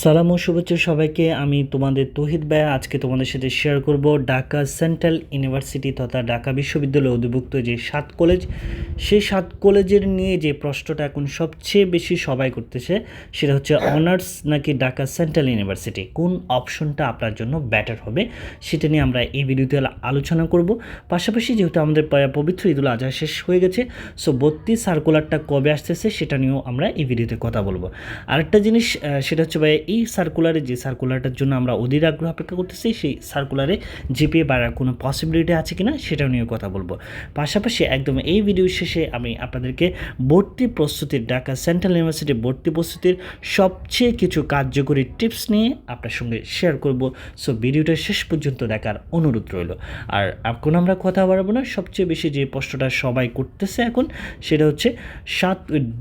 সালাম ও শুভেচ্ছা সবাইকে। আমি তোমাদের তহিদ ভাইয়া আজকে তোমাদের সাথে শেয়ার করব ঢাকা সেন্ট্রাল ইউনিভার্সিটি তথা ঢাকা বিশ্ববিদ্যালয়ে অধিভুক্ত যে সাত কলেজ, সেই সাত কলেজের নিয়ে যে প্রশ্নটা এখন সবচেয়ে বেশি সবাই করতেছে, সেটা হচ্ছে অনার্স নাকি ঢাকা সেন্ট্রাল ইউনিভার্সিটি? কোন অপশনটা আপনার জন্য ব্যাটার হবে? সেটা নিয়ে আমরা এই ভিডিওতে আলোচনা করব। পাশাপাশি যেহেতু আমাদের পবিত্র ঈদুল আজহা শেষ হয়ে গেছে সো ভর্তি সার্কুলারটা কবে আসতেছে সেটা নিয়েও আমরা এই ভিডিওতে কথা বলব। আরেকটা জিনিস সেটা হচ্ছে ভাই এই সার্কুলারে যে সার্কুলারটার জন্য আমরা অধীর আগ্রহ অপেক্ষা করতেছি, সেই সার্কুলারে জিপিএ বাড়ার কোনো পসিবিলিটি আছে কিনা সেটাও নিয়ে কথা বলব। পাশাপাশি একদম এই ভিডিও শেষে আমি আপনাদেরকে ভর্তি প্রস্তুতির ঢাকা সেন্ট্রাল ইউনিভার্সিটি ভর্তি প্রস্তুতির সবচেয়ে কিছু কার্যকরী টিপস নিয়ে আপনার সঙ্গে শেয়ার করব। সো ভিডিওটা শেষ পর্যন্ত দেখার অনুরোধ রইল। আর এখন আমরা কথা বাড়াবো না, সবচেয়ে বেশি যে প্রশ্নটা সবাই করতেছে এখন, সেটা হচ্ছে সাত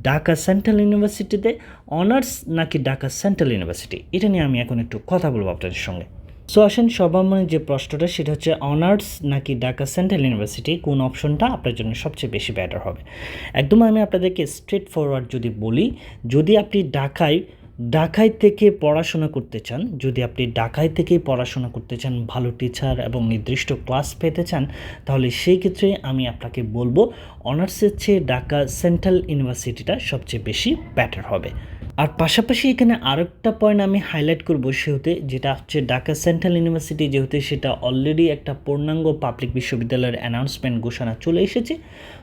ঢাকা সেন্ট্রাল ইউনিভার্সিটিতে অনার্স নাকি ঢাকা সেন্ট্রাল ইউনিভার্সিটি? এটা নিয়ে আমি এখন একটু কথা বলব আপনাদের সঙ্গে। সো আসেন সর্বমনে যে প্রশ্নটা, সেটা হচ্ছে, অনার্স নাকি ঢাকা সেন্ট্রাল ইউনিভার্সিটি, কোন অপশনটা আপনার জন্য সবচেয়ে বেশি বেটার হবে? একদম আমি আপনাদেরকে স্ট্রেট ফরওয়ার্ড যদি বলি, যদি আপনি ঢাকায় ঢাকায় থেকে পড়াশোনা করতে চান, যদি আপনি ঢাকায় থেকেই পড়াশোনা করতে চান, ভালো টিচার এবং নির্দিষ্ট ক্লাস পেতে চান, তাহলে সেই ক্ষেত্রে আমি আপনাকে বলব, অনার্সের চেয়ে ঢাকা সেন্ট্রাল ইউনিভার্সিটিটা সবচেয়ে বেশি বেটার হবে। আর পাশাপাশি এখানে আরেকটা পয়েন্ট আমি হাইলাইট করব সেহেতু, যেটা হচ্ছে ঢাকা সেন্ট্রাল ইউনিভার্সিটি যেহেতু সেটা অলরেডি একটা পূর্ণাঙ্গ পাবলিক বিশ্ববিদ্যালয়ের অ্যানাউন্সমেন্ট ঘোষণা চলে এসেছে।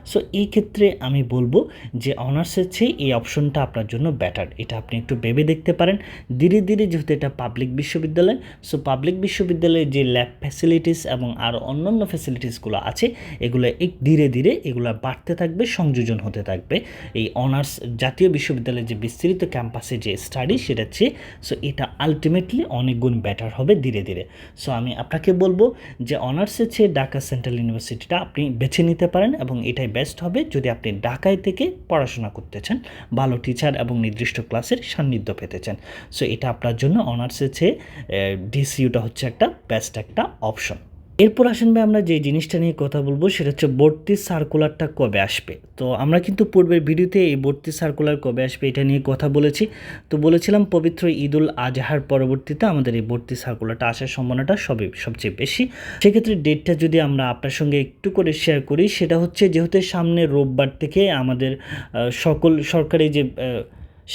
সো এই ক্ষেত্রে আমি বলব যে অনার্সের চেয়ে এই অপশনটা আপনার জন্য বেটার এটা আপনি একটু ভেবে দেখতে পারেন। ধীরে ধীরে যেহেতু এটা পাবলিক বিশ্ববিদ্যালয় সো পাবলিক বিশ্ববিদ্যালয়ে যে ল্যাব ফ্যাসিলিটিস এবং আরও অন্যান্য ফ্যাসিলিটিসগুলো আছে, এগুলো এক ধীরে ধীরে এগুলো বাড়তে থাকবে, সংযোজন হতে থাকবে। এই অনার্স জাতীয় বিশ্ববিদ্যালয়ের যে বিস্তৃত ক্যাম্পাসে যে স্টাডি সেটা চেয়ে সো এটা আলটিমেটলি অনেক গুণ বেটার হবে ধীরে ধীরে। সো আমি আপনাকে বলব যে অনার্সের চেয়ে ঢাকা সেন্ট্রাল ইউনিভার্সিটিটা আপনি বেছে নিতে পারেন এবং এটাই বেস্ট হবে যদি আপনি ঢাকায় থেকে পড়াশোনা করতে চান, ভালো টিচার এবং নির্দিষ্ট ক্লাসের সান্নিধ্য পেতে চান। সো এটা আপনার জন্য অনার্সের চেয়ে ডিসিউটা হচ্ছে একটা বেস্ট একটা অপশন এরপর আসেন ভাই আমরা যে জিনিসটা নিয়ে কথা বলব, সেটা হচ্ছে ভর্তি সার্কুলারটা কবে আসবে? তো আমরা কিন্তু পূর্বের ভিডিওতে এই ভর্তি সার্কুলার কবে আসবে এটা নিয়ে কথা বলেছি। তো বলেছিলাম পবিত্র ঈদুল আজহার পরবর্তীতে আমাদের এই ভর্তি সার্কুলারটা আসার সম্ভাবনাটা সবই সবচেয়ে বেশি। সেক্ষেত্রে ডেটটা যদি আমরা আপনার সঙ্গে একটু করে শেয়ার করি, সেটা হচ্ছে যেহেতু সামনে রোববার থেকে আমাদের সকল সরকারি যে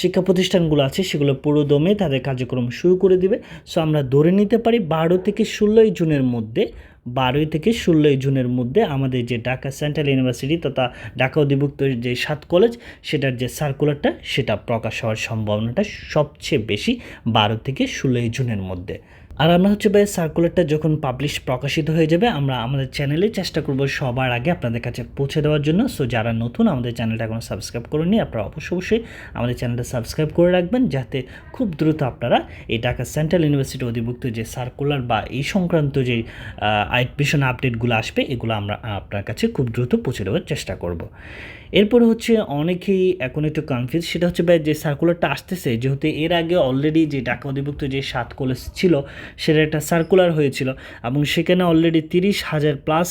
শিক্ষা প্রতিষ্ঠানগুলো আছে, সেগুলো পুরো দমে তাদের কার্যক্রম শুরু করে দিবে। সো আমরা ধরে নিতে পারি বারো থেকে ষোলোই জুনের মধ্যে বারোই থেকে ষোলোই জুনের মধ্যে আমাদের যে ঢাকা সেন্ট্রাল ইউনিভার্সিটি তথা ঢাকা অধিভুক্ত যে সাত কলেজ, সেটার যে সার্কুলারটা সেটা প্রকাশ হওয়ার সম্ভাবনাটা সবচেয়ে বেশি বারো থেকে ষোলোই জুনের মধ্যে। আর আমরা হচ্ছে ভাই সার্কুলারটা যখন পাবলিশ প্রকাশিত হয়ে যাবে, আমরা আমাদের চ্যানেলে চেষ্টা করব সবার আগে আপনাদের কাছে পৌঁছে দেওয়ার জন্য। সো যারা নতুন, আমাদের চ্যানেলটা এখনও সাবস্ক্রাইব করেননি আপনারা অবশ্যই অবশ্যই আমাদের চ্যানেলটা সাবস্ক্রাইব করে রাখবেন, যাতে খুব দ্রুত আপনারা এই ঢাকা সেন্ট্রাল ইউনিভার্সিটি অধিভুক্ত যে সার্কুলার বা এই সংক্রান্ত যে অ্যাডমিশন আপডেটগুলো আসবে, এগুলো আমরা আপনার কাছে খুব দ্রুত পৌঁছে দেওয়ার চেষ্টা করব। এরপরে হচ্ছে অনেকেই এখন একটু কনফিউজ সেটা হচ্ছে ভাই যে সার্কুলারটা আসতেছে, যেহেতু এর আগে অলরেডি যে ঢাকা অধিভুক্ত যে সাত কলেজ ছিল, সেটা একটা সার্কুলার হয়েছিল এবং সেখানে অলরেডি তিরিশ হাজার প্লাস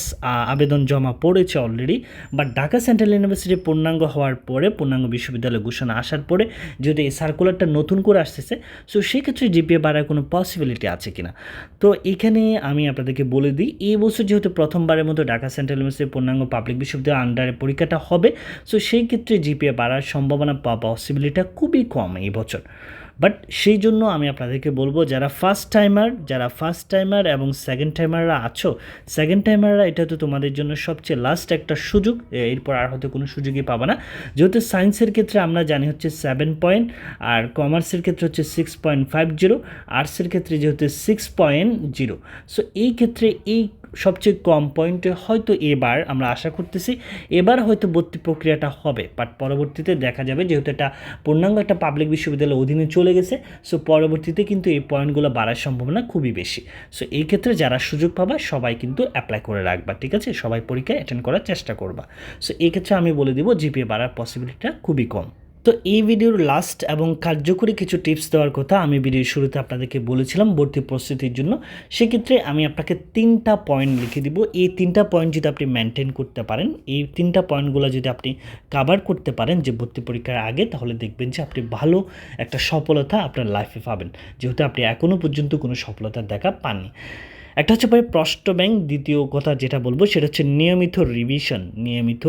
আবেদন জমা পড়েছে already but Dhaka central university পূর্ণাঙ্গ হওয়ার পরে, পূর্ণাঙ্গ বিশ্ববিদ্যালয় ঘোষণা আসার পরে যদি এই সার্কুলারটা নতুন করে আসতেছে সো সেক্ষেত্রে জিপিএ বাড়ার কোনো পসিবিলিটি আছে কিনা? তো এখানে আমি আপনাদেরকে বলে দিই, এই বছর যেহেতু প্রথমবারের মতো ঢাকা সেন্ট্রাল ইউনিভার্সিটি পূর্ণাঙ্গ পাবলিক বিশ্ববিদ্যালয়ের আন্ডারে পরীক্ষাটা হবে সো সেই ক্ষেত্রে জিপিএ বাড়ার সম্ভাবনা বা পসিবিলিটা খুবই কম এই বছর। বাট সেই জন্য আমি আপনাদেরকে বলব, যারা ফার্স্ট টাইমার যারা ফার্স্ট টাইমার এবং সেকেন্ড টাইমাররা আছো সেকেন্ড টাইমাররা এটা তো তোমাদের জন্য সবচেয়ে লাস্ট একটা সুযোগ এরপর আর হয়তো কোনো সুযোগই পাবে না। যেহেতু সায়েন্সের ক্ষেত্রে আমরা জানি হচ্ছে সেভেন পয়েন্ট আর কমার্সের ক্ষেত্রে হচ্ছে সিক্স পয়েন্ট ফাইভ জিরো আর্টসের ক্ষেত্রে যেহেতু সিক্স পয়েন্ট জিরো সো এই ক্ষেত্রে এই সবচেয়ে কম পয়েন্টে হয়তো এবার আমরা আশা করতেছি, এবার হয়তো ভর্তি প্রক্রিয়াটা হবে। বাট পরবর্তীতে দেখা যাবে যেহেতু এটা পূর্ণাঙ্গ একটা পাবলিক বিশ্ববিদ্যালয়ের অধীনে চলে গেছে। সো পরবর্তীতে কিন্তু এই পয়েন্টগুলো বাড়ার সম্ভাবনা খুবই বেশি। সো এই ক্ষেত্রে যারা সুযোগ পাবা, সবাই কিন্তু অ্যাপ্লাই করে রাখবা, ঠিক আছে? সবাই পরীক্ষায় অ্যাটেন্ড করার চেষ্টা করবা। সো এই ক্ষেত্রে আমি বলে দিব জিপিএ বাড়ার পসিবিলিটিটা খুবই কম। তো এই ভিডিওর লাস্ট এবং কার্যকরী কিছু টিপস দেওয়ার কথা আমি ভিডিওর শুরুতে আপনাদেরকে বলেছিলাম ভর্তি প্রস্তুতির জন্য। সেক্ষেত্রে আমি আপনাকে তিনটা পয়েন্ট লিখে দিব। এই তিনটা পয়েন্ট যদি আপনি মেনটেন করতে পারেন, এই তিনটা পয়েন্টগুলো যদি আপনি কাভার করতে পারেন যে ভর্তি পরীক্ষার আগে, তাহলে দেখবেন যে আপনি ভালো একটা সফলতা আপনার লাইফে পাবেন। যেহেতু আপনি এখনও পর্যন্ত কোনো সফলতার দেখা পাননি। একটা হচ্ছে ভাই প্রশ্ন ব্যাংক দ্বিতীয় কথা যেটা বলব সেটা হচ্ছে নিয়মিত রিভিশন নিয়মিত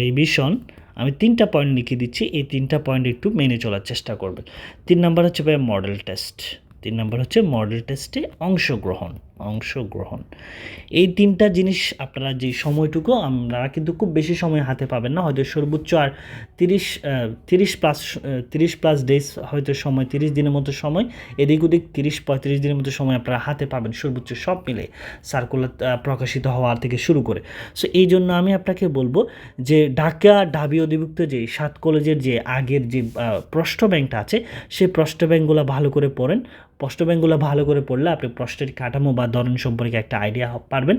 রিভিশন আমি তিনটা পয়েন্ট লিখে দিচ্ছি, এই তিনটা পয়েন্ট একটু মেনে চলার চেষ্টা করবেন তিন নাম্বার হচ্ছে ভাই মডেল টেস্ট তিন নাম্বার হচ্ছে মডেল টেস্টে অংশগ্রহণ। অংশগ্রহণ। এই তিনটা জিনিস আপনারা যে সময়টুকু, আপনারা কিন্তু খুব বেশি সময় হাতে পাবেন না। হয়তো সর্বোচ্চ আর তিরিশ তিরিশ প্লাস তিরিশ প্লাস ডেজ হয়তো সময়, তিরিশ দিনের মতো সময়, এদিক ওদিক তিরিশ, পঁয়ত্রিশ দিনের মতো সময় আপনারা হাতে পাবেন সর্বোচ্চ সব মিলে সার্কুলার প্রকাশিত হওয়া থেকে শুরু করে। সো এই জন্য আমি আপনাকে বলব যে ঢাকা ঢাবি অধিভুক্ত যে সাত কলেজের যে আগের যে প্রশ্ন ব্যাংকটা আছে সেই প্রশ্ন ব্যাংকগুলো ভালো করে পড়েন। প্রশ্ন ব্যাংকগুলো ভালো করে পড়লে আপনি প্রশ্নের কাঠামো বা ধরন সম্পর্কে একটা আইডিয়া পারবেন,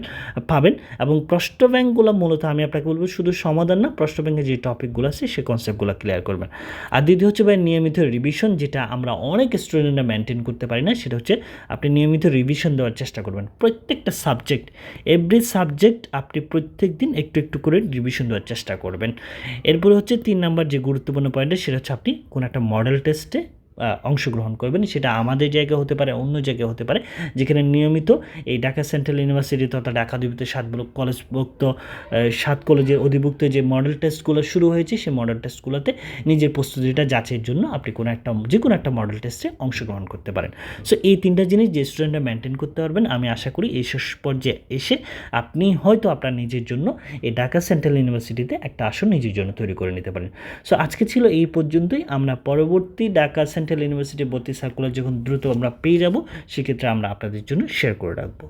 পাবেন এবং প্রশ্ন ব্যাংকগুলো মূলত আমি আপনাকে বলব শুধু সমাধান না, প্রশ্ন ব্যাংকের যে টপিকগুলো আছে সেই কনসেপ্টগুলো ক্লিয়ার করবেন। আর দ্বিতীয় হচ্ছে ভাই নিয়মিত রিভিশন যেটা আমরা অনেক স্টুডেন্টরা মেনটেন করতে পারি না, সেটা হচ্ছে আপনি নিয়মিত রিভিশন দেওয়ার চেষ্টা করবেন। প্রত্যেকটা সাবজেক্ট এভরি সাবজেক্ট আপনি প্রত্যেক দিন একটু একটু করে রিভিশন দেওয়ার চেষ্টা করবেন। এরপরে হচ্ছে তিন নাম্বার যে গুরুত্বপূর্ণ পয়েন্ট সেটা হচ্ছে আপনি কোনো একটা মডেল টেস্টে অংশগ্রহণ করবেন। সেটা আমাদের জায়গায় হতে পারে, অন্য জায়গায় হতে পারে। যেখানে নিয়মিত এই ঢাকা সেন্ট্রাল ইউনিভার্সিটি তথা ঢাকা অধিভুক্ত সাত ব্লক কলেজভুক্ত সাত কলেজের অধিভুক্ত যে মডেল টেস্টগুলো শুরু হয়েছে, সেই মডেল টেস্টগুলোতে নিজের প্রস্তুতিটা যাচের জন্য আপনি কোনো একটা, যে কোনো একটা মডেল টেস্টে অংশগ্রহণ করতে পারেন। সো এই তিনটা জিনিস যে স্টুডেন্টরা মেনটেন করতে পারবেন, আমি আশা করি এই শেষ পর্যায়ে এসে আপনি হয়তো আপনার নিজের জন্য এই ঢাকা সেন্ট্রাল ইউনিভার্সিটিতে একটা আসন নিজের জন্য তৈরি করে নিতে পারেন। সো আজকে ছিল এই পর্যন্তই। আমরা পরবর্তী ঢাকা সেন্ট্রাল ইউনিভার্সিটি ভর্তি সার্কুলার যখন দ্রুত আমরা পেয়ে যাব, সেক্ষেত্রে আমরা আপনাদের জন্য শেয়ার করে রাখব।